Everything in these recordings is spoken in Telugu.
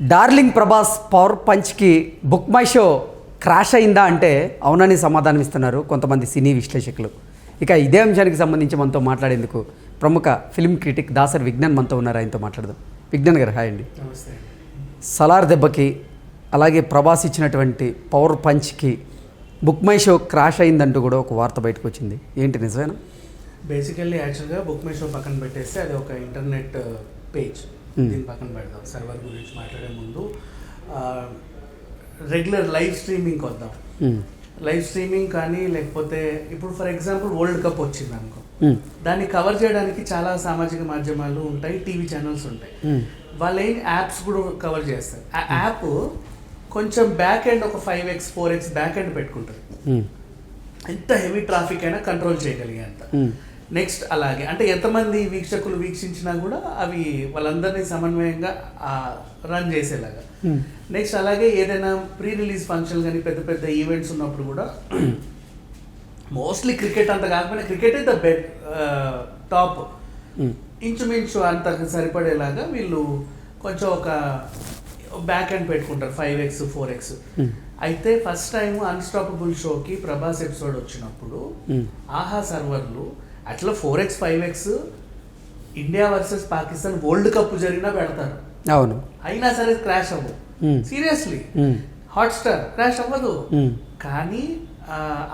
డార్లింగ్ ప్రభాస్ పవర్ పంచ్కి బుక్ మై షో క్రాష్ అయిందా అంటే అవునని సమాధానం ఇస్తున్నారు కొంతమంది సినీ విశ్లేషకులు. ఇక ఇదే అంశానికి సంబంధించి మనతో మాట్లాడేందుకు ప్రముఖ ఫిల్మ్ క్రిటిక్ దాసర్ విజ్ఞాన్ మనతో ఉన్నారు. ఆయనతో మాట్లాడదాం. విజ్ఞాన్ గారు హాయ్ అండి. నమస్తే సలార్ దెబ్బకి అలాగే ప్రభాస్ ఇచ్చినటువంటి పవర్ పంచ్కి బుక్ మై షో క్రాష్ అయిందంటూ కూడా ఒక వార్త బయటకు వచ్చింది. ఏంటి నిజమేనా? బేసికల్లీ యాక్చువల్గా బుక్ మై షో పక్కన పెట్టేస్తే అది ఒక ఇంటర్నెట్ పేజ్. దీని పక్కన పెడదాం. సర్వర్ గురించి మాట్లాడే ముందు రెగ్యులర్ లైవ్ స్ట్రీమింగ్కి వద్దాం ఉమ్, లైవ్ స్ట్రీమింగ్ కానీ లేకపోతే ఇప్పుడు ఫర్ ఎగ్జాంపుల్ వరల్డ్ కప్ వచ్చింది అనుకో ఉమ్, దాన్ని కవర్ చేయడానికి చాలా సామాజిక మాధ్యమాలు ఉంటాయి టీవీ ఛానల్స్ ఉంటాయి. వాళ్ళు ఏం యాప్స్ కూడా కవర్ చేస్తారు. ఆ యాప్ కొంచెం బ్యాక్ ఎండ్ ఒక five X four X back end పెట్టుకుంటుంది. ఉమ్, ఎంత హెవీ ట్రాఫిక్ అయినా కంట్రోల్ చేయగలిగే అంత. నెక్స్ట్ అలాగే. అంటే ఎంతమంది వీక్షకులు వీక్షించినా కూడా అవి వాళ్ళందరినీ సమన్వయంగా రన్ చేసేలాగా. నెక్స్ట్ అలాగే ఏదైనా ప్రీ రిలీజ్ ఫంక్షన్ కానీ పెద్ద పెద్ద ఈవెంట్స్ ఉన్నప్పుడు కూడా మోస్ట్లీ క్రికెట్ అంత కాకపోయినా క్రికెట్ ద బెడ్ టాప్ ఇంచుమించు అంత సరిపడేలాగా వీళ్ళు కొంచెం ఒక బ్యాక్ అండ్ పెట్టుకుంటారు ఫైవ్ ఎక్స్ ఫోర్ ఎక్స్ అయితే ఫస్ట్ టైం అన్స్టాపబుల్ షోకి ప్రభాస్ ఎపిసోడ్ వచ్చినప్పుడు ఉమ్, ఆహా సర్వర్లు అట్లా four X five X India versus Pakistan world cup జరిగినా పెడతారు. అవును. అయినా సరే క్రాష్ అవ్వవు. ఉమ్, సీరియస్లీ. హాట్స్టార్ క్రాష్ అవ్వదు. కానీ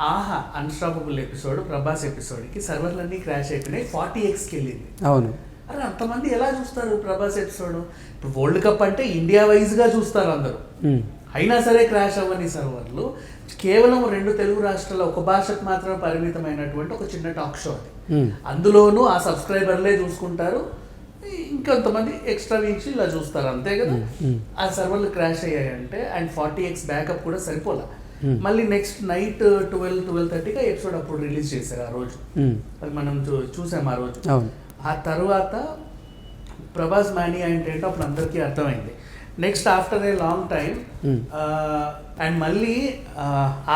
ఆహా అన్స్టాపబుల్ ఎపిసోడ్ ప్రభాస్ ఎపిసోడ్కి సర్వర్లన్నీ క్రాష్ అయిపోయినాయి. ఫార్టీ ఎక్స్కి వెళ్ళింది అవును. అరే అంతమంది ఎలా చూస్తారు ప్రభాస్ ఎపిసోడ్ ఇప్పుడు వరల్డ్ కప్ అంటే ఇండియా వైజ్గా చూస్తారు అందరూ. అయినా సరే క్రాష్ అవ్వని సర్వర్లు కేవలం రెండు తెలుగు రాష్ట్రాల ఒక భాషకు మాత్రమే పరిమితమైనటువంటి ఒక చిన్న టాక్ షో అది. ఉమ్, అందులోనూ ఆ సబ్స్క్రైబర్లే చూసుకుంటారు. ఇంకొంతమంది ఎక్స్ట్రా వీక్స్ ఇలా చూస్తారు అంతే కదా? మ్మ్. ఆ సర్వర్లు క్రాష్ అయ్యాయంటే అండ్ ఫార్టీ ఎక్స్ బ్యాకప్ కూడా సరిపోలా. మళ్ళీ నెక్స్ట్ నైట్ ట్వెల్వ్ ట్వెల్వ్ థర్టీగా ఎపిసోడ్ అప్పుడు రిలీజ్ చేశారు ఆ రోజు. అది మనం చూసాం ఆ రోజు. ఆ తర్వాత ప్రభాస్ మానియా అంటే అప్పుడు అందరికీ అర్థమైంది. Next after a long time Hmm. And మళ్ళీ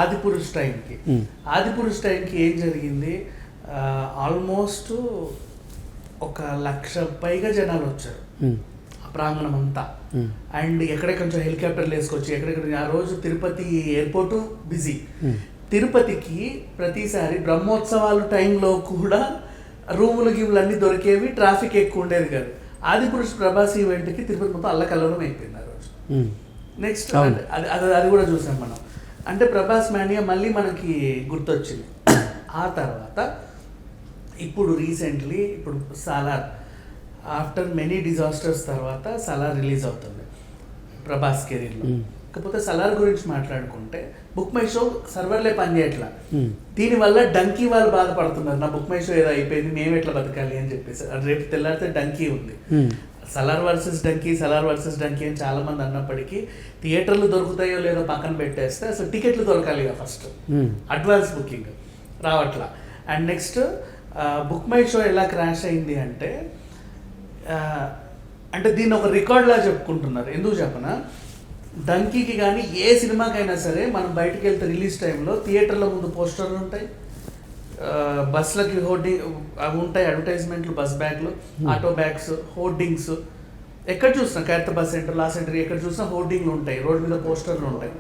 ఆది పురుష్ టైంకి. Hmm. ఆది పురుష్ టైంకి ఏం జరిగింది? ఆల్మోస్ట్ ఒక లక్ష పైగా జనాలు వచ్చారు. ఉమ్, ఆ ప్రాంగణం అంతా. ఉమ్, అండ్ ఎక్కడే కొంచెం హెలికాప్టర్లు వేసుకొచ్చి ఎక్కడెక్కడ ఆ రోజు తిరుపతి ఎయిర్పోర్టు బిజీ. తిరుపతికి ప్రతిసారి బ్రహ్మోత్సవాల టైంలో కూడా రూములు గిములు అన్నీ దొరికేవి ట్రాఫిక్ ఎక్కువ ఉండేది కాదు. ఆదిపురుష్ ప్రభాస్ ఈవెంట్కి తిరుపతి మొత్తం అల్లకల్లోలం అయిపోయింది ఆ రోజు. నెక్స్ట్. అది అది అది కూడా చూసాం మనం. అంటే ప్రభాస్ మానియా మళ్ళీ మనకి గుర్తొచ్చింది. ఆ తర్వాత ఇప్పుడు రీసెంట్లీ ఇప్పుడు సాలార్ ఆఫ్టర్ మెనీ డిజాస్టర్స్ తర్వాత సలార్ రిలీజ్ అవుతుంది. ప్రభాస్ కెరీర్లో. కాకపోతే సలార్ గురించి మాట్లాడుకుంటే బుక్ మై షో సర్వర్లే పనిచేయట్లా. దీనివల్ల డంకీ వాళ్ళు బాధపడుతున్నారు. నా బుక్ మై షో ఏదో అయిపోయింది మేము ఎట్లా బతకాలి అని చెప్పేసి. అది రేపు తెల్లారితే డంకీ ఉంది. సలార్ వర్సెస్ డంకీ సలార్ వర్సెస్ డంకీ అని చాలా మంది అన్నప్పటికీ థియేటర్లు దొరుకుతాయో లేదో పక్కన పెట్టేస్తే అసలు టికెట్లు దొరకాలి ఫస్ట్ ఉమ్, అడ్వాన్స్ బుకింగ్ రావట్లా. And next book my show ఎలా క్రాష్ అయింది అంటే అంటే దీన్ని ఒక రికార్డ్లా చెప్పుకుంటున్నారు. ఎందుకు చెప్పనా? డంకీకి కానీ ఏ సినిమాకైనా సరే మనం బయటికి వెళ్తే రిలీజ్ టైంలో థియేటర్ల ముందు పోస్టర్లు ఉంటాయి. బస్లకి హోర్డింగ్ అవి ఉంటాయి అడ్వర్టైజ్మెంట్లు బస్ బ్యాగ్లు ఆటో బ్యాగ్స్ హోర్డింగ్స్. ఎక్కడ చూసినా బస్ సెంటర్ లా సెంటర్ ఎక్కడ చూసినా హోర్డింగ్లు ఉంటాయి. రోడ్ మీద పోస్టర్లు ఉంటాయి.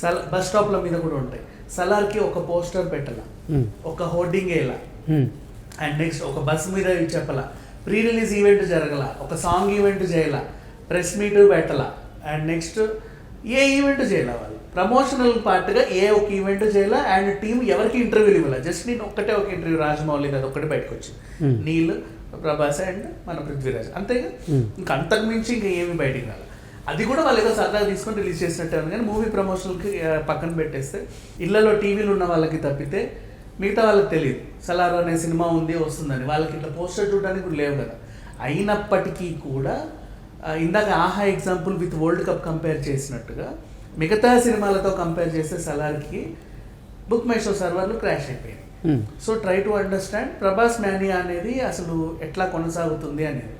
సల బస్ స్టాప్ల మీద కూడా ఉంటాయి. సలార్కి ఒక పోస్టర్ పెట్టాల. ఉమ్, ఒక హోర్డింగ్ వేయాల. ఉమ్, అండ్ నెక్స్ట్ ఒక బస్ మీద చెప్పాల. ప్రీ రిలీజ్ ఈవెంట్ జరగల. ఒక సాంగ్ ఈవెంట్ చేయాల. ప్రెస్ మీట్ పెట్టాల. అండ్ నెక్స్ట్ ఏ ఈవెంట్ చేయాల వాళ్ళు? ప్రమోషనల్ పార్ట్గా ఏ ఒక ఈవెంట్ చేయాల? అండ్ టీం ఎవరికి ఇంటర్వ్యూలు ఇవ్వాల? జస్ట్ నేను ఒక్కటే ఒక ఇంటర్వ్యూ రాజమౌళి అది ఒక్కటే బయటకు వచ్చింది. Hmm. నీల్ ప్రభాస్ అండ్ మన పృథ్వీరాజ్. అంతేగా? Hmm. ఇంకా అంతకు మించి ఇంకా ఏమి బయటికి రాలి. అది కూడా వాళ్ళు ఏదో సరదాగా తీసుకొని రిలీజ్ చేసినట్టే కానీ మూవీ ప్రమోషన్కి పక్కన పెట్టేస్తే ఇళ్ళలో టీవీలు ఉన్న వాళ్ళకి తప్పితే మిగతా వాళ్ళకి తెలియదు. సలార్ అనే సినిమా ఉంది వస్తుందని. వాళ్ళకి ఇట్లా పోస్టర్ చూడడానికి కూడా లేవు కదా. అయినప్పటికీ కూడా ఇందాక Aha example with world cup compare చేసినట్టుగా మిగతా సినిమాలతో కంపేర్ చేస్తే సలార్కి బుక్ మై షో సర్వర్లు క్రాష్ అయిపోయాయి. ఉమ్, so try to understand Prabhas mania అనేది అసలు ఎట్లా కొనసాగుతుంది అనేది.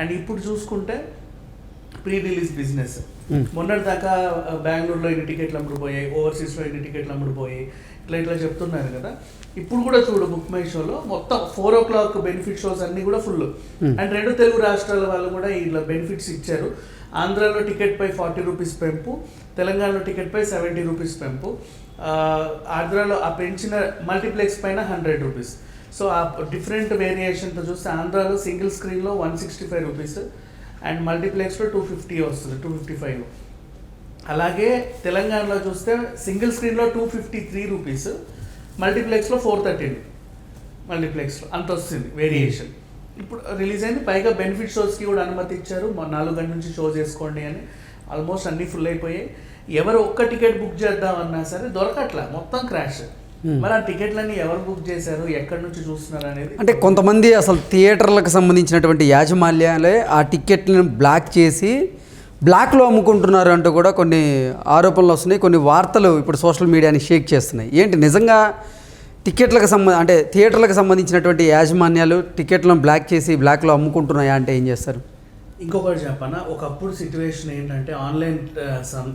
అండ్ ఇప్పుడు చూసుకుంటే ప్రీ రిలీజ్ బిజినెస్. Hmm. మొన్నటి దాకా బెంగళూరులో ఇన్ని టికెట్లు అమ్ముడుపోయాయి ఓవర్సీస్లో ఇన్ని టికెట్లు అమ్ముడుపోయాయి ఇట్లా ఇట్లా చెప్తున్నారు కదా. ఇప్పుడు కూడా చూడు బుక్ మై షోలో మొత్తం four o'clock benefit shows అన్నీ కూడా ఫుల్. Hmm. అండ్ రెండు తెలుగు రాష్ట్రాల వాళ్ళు కూడా ఇట్లా బెనిఫిట్స్ ఇచ్చారు. ఆంధ్రాలో టికెట్ పై ఫార్టీ రూపీస్ పెంపు తెలంగాణలో టికెట్ పై సెవెంటీ రూపీస్ పెంపు ఆంధ్రాలో ఆ పెంచిన మల్టీప్లెక్స్ పైన హండ్రెడ్ రూపీస్. సో ఆ డిఫరెంట్ వేరియేషన్తో చూస్తే ఆంధ్రాలో సింగిల్ స్క్రీన్లో one sixty five rupees and మల్టీప్లెక్స్లో two fifty వస్తుంది టూ ఫిఫ్టీ ఫైవ్. అలాగే తెలంగాణలో చూస్తే సింగిల్ స్క్రీన్లో టూ ఫిఫ్టీ త్రీ రూపీస్ మల్టీప్లెక్స్లో ఫోర్ థర్టీన్ మల్టీప్లెక్స్లో అంత వస్తుంది వేరియేషన్. ఇప్పుడు రిలీజ్ అయింది పైగా బెనిఫిట్ షోస్కి కూడా అనుమతి ఇచ్చారు. నాలుగు గంటల నుంచి షో చేసుకోండి అని. ఆల్మోస్ట్ అన్నీ ఫుల్ అయిపోయాయి. ఎవరు ఒక్క టికెట్ బుక్ చేద్దామన్నా సరే దొరకట్లా మొత్తం క్రాష్. మరి ఆ టికెట్లన్నీ ఎవరు బుక్ చేశారు? ఎక్కడి నుంచి చూస్తున్నారు అనేది అంటే కొంతమంది అసలు థియేటర్లకు సంబంధించినటువంటి యాజమాన్యాలే ఆ టికెట్లను బ్లాక్ చేసి బ్లాక్లో అమ్ముకుంటున్నారు అంటూ కూడా కొన్ని ఆరోపణలు వస్తున్నాయి కొన్ని వార్తలు ఇప్పుడు సోషల్ మీడియాని షేక్ చేస్తున్నాయి. ఏంటి నిజంగా టికెట్లకు సంబంధ అంటే థియేటర్లకు సంబంధించినటువంటి యాజమాన్యాలు టికెట్లను బ్లాక్ చేసి బ్లాక్లో అమ్ముకుంటున్నాయా అంటే ఏం చేస్తారు? ఇంకొకటి చెప్పనా? ఒకప్పుడు సిచ్యువేషన్ ఏంటంటే ఆన్లైన్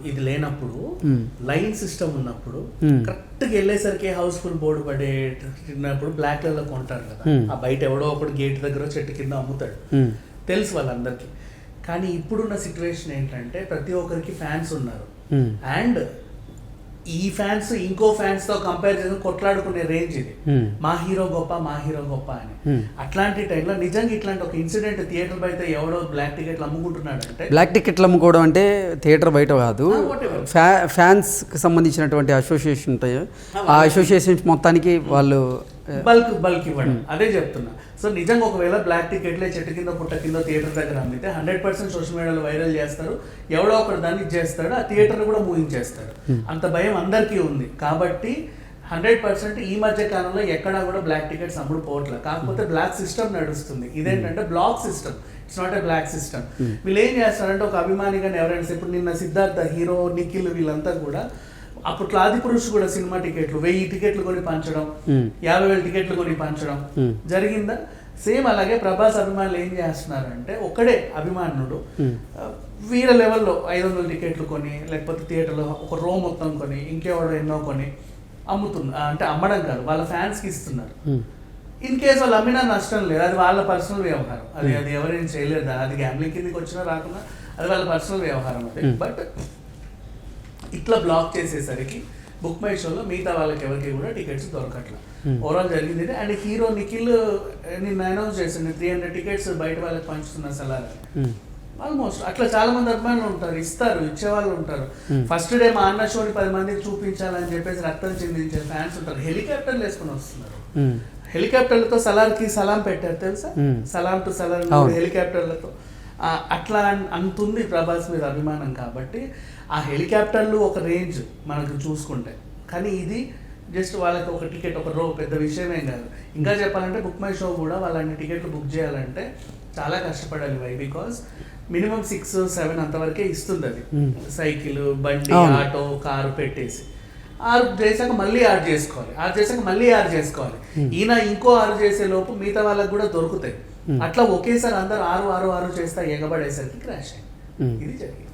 ఇది లేనప్పుడు. లైన్ సిస్టమ్ ఉన్నప్పుడు. కరెక్ట్గా వెళ్ళేసరికి హౌస్ఫుల్ బోర్డు పడేటప్పుడు బ్లాక్లో కొంటారు కదా. ఆ బయట ఎవడో ఒకడు గేట్ దగ్గర చెట్టు కింద అమ్ముతాడు. తెలుసు వాళ్ళందరికీ. కానీ ఇప్పుడున్న సిచ్యువేషన్ ఏంటంటే ప్రతి ఒక్కరికి ఫ్యాన్స్ ఉన్నారు. అండ్ ఈ ఫ్యాన్స్ ఇంకో ఫ్యాన్స్తో కంపేర్ చేసి కొట్లాడుకునే రేంజ్ ఇది. ఉమ్, మా హీరో గొప్ప మా హీరో గొప్ప అని. Hmm. అట్లాంటి టైంలో నిజంగా ఇట్లాంటి ఒక ఇన్సిడెంట్ థియేటర్ బయట ఎవడో బ్లాక్ టికెట్లు అమ్ముకుంటున్నాడు అంటే బ్లాక్ టికెట్లు అమ్ముకోవడం అంటే థియేటర్ బయట కాదు. Ah, whatever. ఫ్యా ఫ్యాన్స్కి సంబంధించినటువంటి అసోసియేషన్ ఉంటాయి. ఆ అసోసియేషన్స్ మొత్తానికి వాళ్ళు బల్క్ బల్క్ ఇవ్వడం. అదే చెప్తున్నా. సో నిజంగా ఒకవేళ బ్లాక్ టికెట్లే చెట్టు కింద పుట్ట కింద థియేటర్ దగ్గర అమ్మితే hundred percent social media viral చేస్తారు. ఎవడో ఒకడు దాన్ని చేస్తాడు ఆ థియేటర్ కూడా మూవించేస్తాడు అంత భయం అందరికీ ఉంది. కాబట్టి హండ్రెడ్ పర్సెంట్ ఈ మధ్య కాలంలో ఎక్కడా కూడా బ్లాక్ టికెట్స్ అమ్ముడు పోవట్లేదు కాకపోతే బ్లాక్ సిస్టమ్ నడుస్తుంది. ఇదేంటంటే black system. It's not a black system వీళ్ళు ఏం చేస్తారంటే ఒక అభిమానిగా ఎవరైనా ఇప్పుడు నిన్న సిద్ధార్థ హీరో నిఖిల్ వీళ్ళంతా కూడా అప్పట్లో ఆది పురుష్ కూడా సినిమా టికెట్లు వెయ్యి టికెట్లు కొని పంచడం. యాభై వేల టికెట్లు కొని పంచడం. జరిగిందా? సేమ్ అలాగే ప్రభాస్ అభిమానులు ఏం చేస్తున్నారంటే ఒక్కడే అభిమానుడు వీర లెవెల్లో ఐదు వందల టికెట్లు కొని లేకపోతే థియేటర్లో ఒక రో మొత్తం కొని ఇంకెవడో ఎన్నో కొని అమ్ముతున్నారు అంటే అమ్మడం కాదు వాళ్ళ ఫ్యాన్స్కి ఇస్తున్నారు. ఇన్ కేస్ వాళ్ళు అమ్మినా నష్టం లేదు అది వాళ్ళ పర్సనల్ వ్యవహారం. అది అది ఎవరేం చేయలేదు అది గ్యాంబ్లింగ్ కిందకి వచ్చినా రాకుండా అది వాళ్ళ పర్సనల్ వ్యవహారం అది. బట్ ఇట్లా బ్లాక్ చేసేసరికి బుక్ మై షోలో మిగతా వాళ్ళకి ఎవరికి కూడా టికెట్స్ దొరకట్ల Hmm. ఓవరాల్ జరిగింది. అండ్ హీరో నిఖిల్ నిన్న అనౌన్స్ చేసింది త్రీ హండ్రెడ్ టికెట్స్ బయట వాళ్ళకి పంచుతున్న సలార్ ఉమ్, ఆల్మోస్ట్ అట్లా చాలా మంది అభిమానులు ఉంటారు ఇస్తారు ఇచ్చేవాళ్ళు ఉంటారు Hmm. ఫస్ట్ డే మా అన్న షోని పది మందికి చూపించాలని చెప్పేసి రక్తం చిందించే ఫ్యాన్స్ ఉంటారు హెలికాప్టర్లు వేసుకొని వస్తున్నారు హెలికాప్టర్లతో సలార్కి సలాం పెట్టారు తెలుసా Hmm. సలాం టు సలాం. హెలికాప్టర్లతో అట్లా అంతుంది ప్రభాస్ మీద అభిమానం కాబట్టి ఆ హెలికాప్టర్లు ఒక రేంజ్ మనకు చూసుకుంటే. కానీ ఇది జస్ట్ వాళ్ళకి ఒక టికెట్ ఒక రో పెద్ద విషయమేం కాదు. ఇంకా చెప్పాలంటే బుక్ మై షో కూడా వాళ్ళని టికెట్లు బుక్ చేయాలంటే చాలా కష్టపడాలి why because minimum six seven అంతవరకే ఇస్తుంది అది. సైకిల్ బండి. ఆటో కారు పెట్టేసి. ఆరు చేశాక మళ్ళీ ఆరు చేసుకోవాలి. ఆరు చేశాక మళ్ళీ ఆరు చేసుకోవాలి. ఈయన ఇంకో ఆరు చేసే లోపు మిగతా వాళ్ళకి కూడా దొరుకుతాయి. అట్లా ఒకేసారి అందరు ఆరు ఆరు ఆరు చేస్తా ఎగబడేసరికి క్రాష్ అయింది Hmm. ఇది జరిగింది.